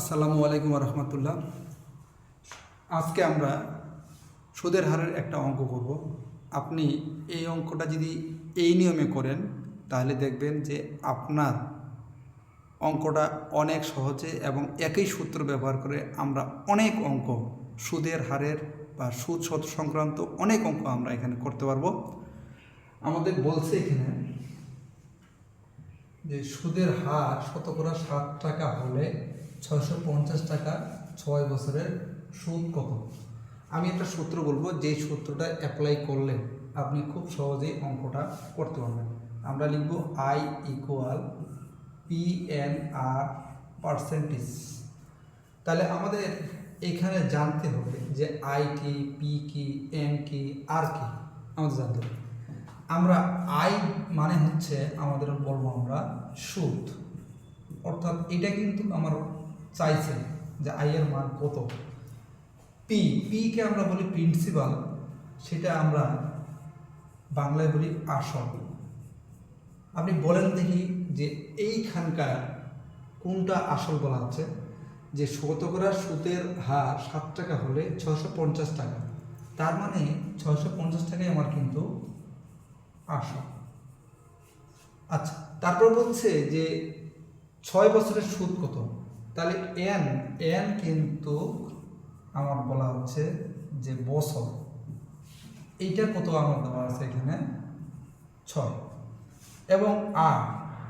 আসসালামু আলাইকুম রহমতুল্লাহ আজকে আমরা সুদের হারের একটা অঙ্ক করব। আপনি এই অঙ্কটা যদি এই নিয়মে করেন, তাহলে দেখবেন যে আপনার অঙ্কটা অনেক সহজে এবং একই সূত্র ব্যবহার করে আমরা অনেক অঙ্ক, সুদের হারের বা সুদ শত সংক্রান্ত অনেক অঙ্ক আমরা এখানে করতে পারব। আমাদের বলছে এখানে যে সুদের হার শতকরা সাত টাকা হলে ছয়শো পঞ্চাশ টাকা ছয় বছরের সুদ কত? আমি একটা সূত্র বলব, যে সূত্রটা অ্যাপ্লাই করলে আপনি খুব সহজেই অঙ্কটা করতে পারবেন। আমরা লিখব I equal P N R percentage তাহলে আমাদের এখানে জানতে হবে যে আই কি পি কি এন কি আর কি, আমাদের জানতে হবে। আমরা আই মানে হচ্ছে আমাদের বলব আমরা সুদ। অর্থাৎ এটা কিন্তু আমার চাইছে যে আই এর মান কত? পি পিকে আমরা বলি প্রিন্সিপাল সেটা আমরা বাংলায় বলি আসল। আপনি বলেন দেখি যে এইখানকার কোনটা আসল বলা হচ্ছে? যে শতকরা সুদের হার সাত টাকা হলে ছশো পঞ্চাশ টাকা। তার মানে ছশো পঞ্চাশ টাকাই আমার কিন্তু আসল। আচ্ছা তারপর বলছে যে ছয় বছরের সুদ কত? তাহলে এন এন কিন্তু আমার বলা হচ্ছে যে বছর। এইটা কত আমার দেওয়া আছে এখানে? ছয়। এবং আর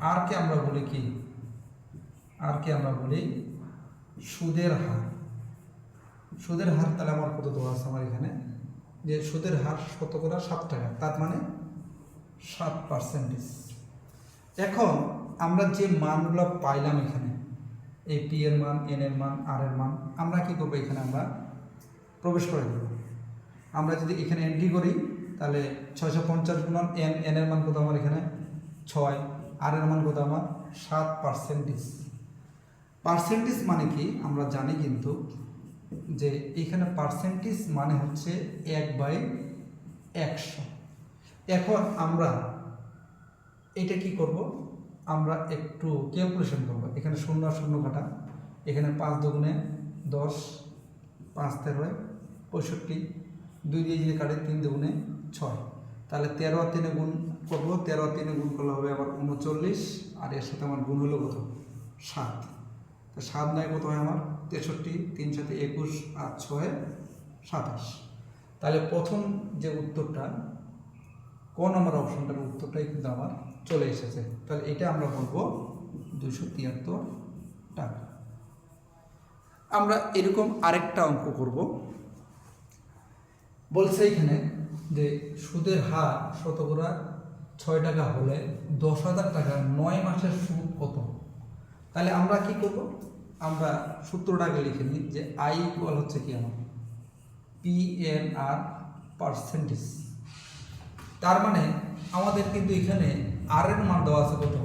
আরকে আমরা বলি কি? আরকে আমরা বলি সুদের হার। সুদের হার তাহলে আমার কত দেওয়া আছে আমার এখানে? যে সুদের হার শতকরা সাত টাকা, তার মানে সাত পার্সেন্টেজ এখন আমরা যে মানগুলো পাইলাম এখানে এই পি এর মান এন এর মান আর এর মান, আমরা কি করব এখানে? আমরা প্রবেশ করে দেব। আমরা যদি এখানে এন্ট্রি করি, তাহলে ছয়শো পঞ্চাশ গুণন এন এন এর মান কত আমার এখানে? ছয়। আর এর মান কত আমার? সাত পার্সেন্টেজ পার্সেন্টেজ মানে কি? আমরা জানি কিন্তু যে এখানে পার্সেন্টেজ মানে হচ্ছে এক বাই একশো। এখন আমরা এটা কি করব? আমরা একটু ক্যালকুলেশন করব। এখানে শূন্য শূন্য কাটা এখানে পাঁচ দুগুণে দশ, পাঁচ তেরোয় পঁয়ষট্টি, দুই দিয়ে যদি কাটে তিন দুগুণে ছয়। তাহলে তেরো আর তিনে গুণ করব, তেরো আর তিনে গুণ করলে হবে আবার উনচল্লিশ আর এর সাথে আমার গুণ হলো কত? সাত। তা সাত নয় কত হয় আমার? তেষট্টি, তিন সাথে একুশ আর ছয়, সাতাশ। তাহলে প্রথম যে উত্তরটা, ক নম্বর অপশনটার উত্তরটাই কিন্তু আমার চলে এসেছে। তাহলে এটা আমরা বলব দুশো তিয়াত্তর টাকা। আমরা এরকম আরেকটা অঙ্ক করব। বলছে এখানে যে সুদের হার শতকরা ছয় টাকা হলে দশ হাজার টাকা নয় মাসের সুদ কত? তাহলে আমরা কি করব? আমরা সূত্রটাকে লিখে নিই যে আই ইকুয়াল হচ্ছে কি আমার? পি এন আর পার্সেন্টেজ তার মানে আমাদের কিন্তু এখানে আর এর মান দেওয়া আছে কত?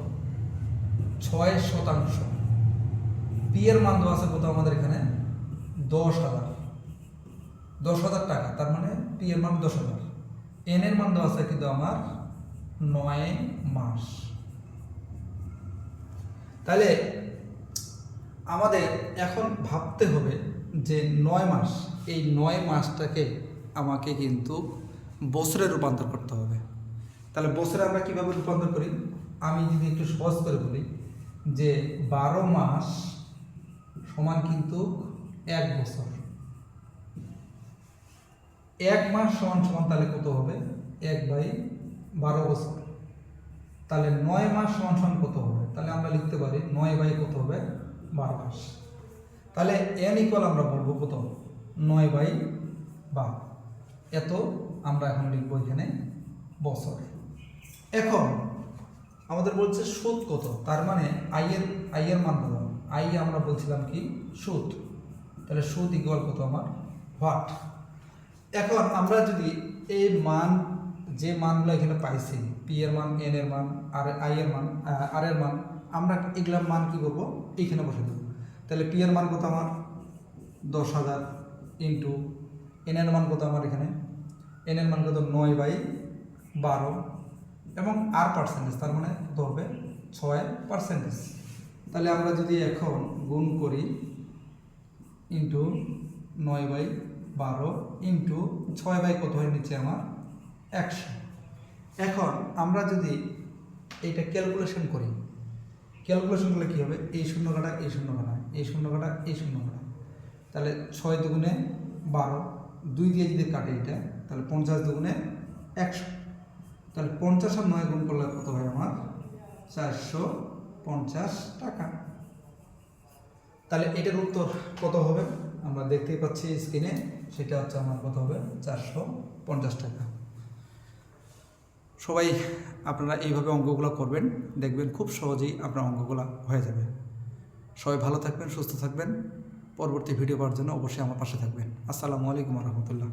ছয় শতাংশ। পি এর মান দেওয়া আছে কত আমাদের এখানে? দশ হাজার। দশ হাজার টাকা, তার মানে পি এর মান দশ হাজার। এন এর মান দেওয়া আছে কিন্তু আমার নয় মাস। তাহলে আমাদের এখন ভাবতে হবে যে নয় মাস, এই নয় মাসটাকে আমাকে কিন্তু বছরে রূপান্তর করতে হবে। তাহলে বছরে আমরা কীভাবে রূপান্তর করি? আমি যদি একটু সহজ করে বলি যে বারো মাস সমান কিন্তু এক বছর। এক মাস সমান সমান তাহলে কত হবে? এক বাই বারো বছর। তাহলে নয় মাস সমান সমান কত হবে? তাহলে আমরা লিখতে পারি নয় বাই কত হবে? বারো মাস। তাহলে এন ইকুয়াল আমরা বলব কত? নয় বাই বারো। এত আমরা এখন লিখব এখানে বছর। এখন আমাদের বলছে সুদ কত? তার মানে আইয়ের আইয়ের মান কত আই আমরা বলছিলাম কি? সুদ। তাহলে সুদ ইকুয়াল কত আমার? হোয়াট এখন আমরা যদি এই মান, যে মানগুলো এখানে পাইছি পি এর মান এন এর মান আর আই এর মান আর এর মান, আমরা এগুলার মান কি করব এইখানে বসে দেবো। তাহলে পি এর মান কত আমার? দশ হাজার ইন্টু এন এর মান কত আমার এখানে? এন এর মান কত? নয় বাই বারো। এবং আর পার্সেন্টেজ তার মানে হবে ছয় পার্সেন্টেজ তাহলে আমরা যদি এখন গুণ করি ইন্টু নয় বাই বারো ইন্টু ছয় বাই কত হয় নিচে আমার একশো। এখন আমরা যদি এইটা ক্যালকুলেশন করি ক্যালকুলেশন করলে কী হবে? এই শূন্য কাটা, এই শূন্য কাটা, এই শূন্য কাটা, এই শূন্য কাটা। তাহলে ছয় দুগুণে বারো, দুই দিয়ে যদি কাটে এটা, তাহলে পঞ্চাশ দুগুণে একশো। তাহলে পঞ্চাশ আর নয় গুণ করলে কত হয় আমার? চারশো পঞ্চাশ টাকা। তাহলে এটার উত্তর কত হবে? আমরা দেখতেই পাচ্ছি স্ক্রিনে সেটা হচ্ছে আমার কত হবে? চারশো পঞ্চাশ টাকা। সবাই আপনারা এইভাবে অঙ্কগুলো করবেন, দেখবেন খুব সহজেই আপনার অঙ্কগুলো হয়ে যাবে। সবাই ভালো থাকবেন, সুস্থ থাকবেন। পরবর্তী ভিডিও পাওয়ার জন্য অবশ্যই আমার পাশে থাকবেন। আসসালামু আলাইকুম রহমতুল্লাহ।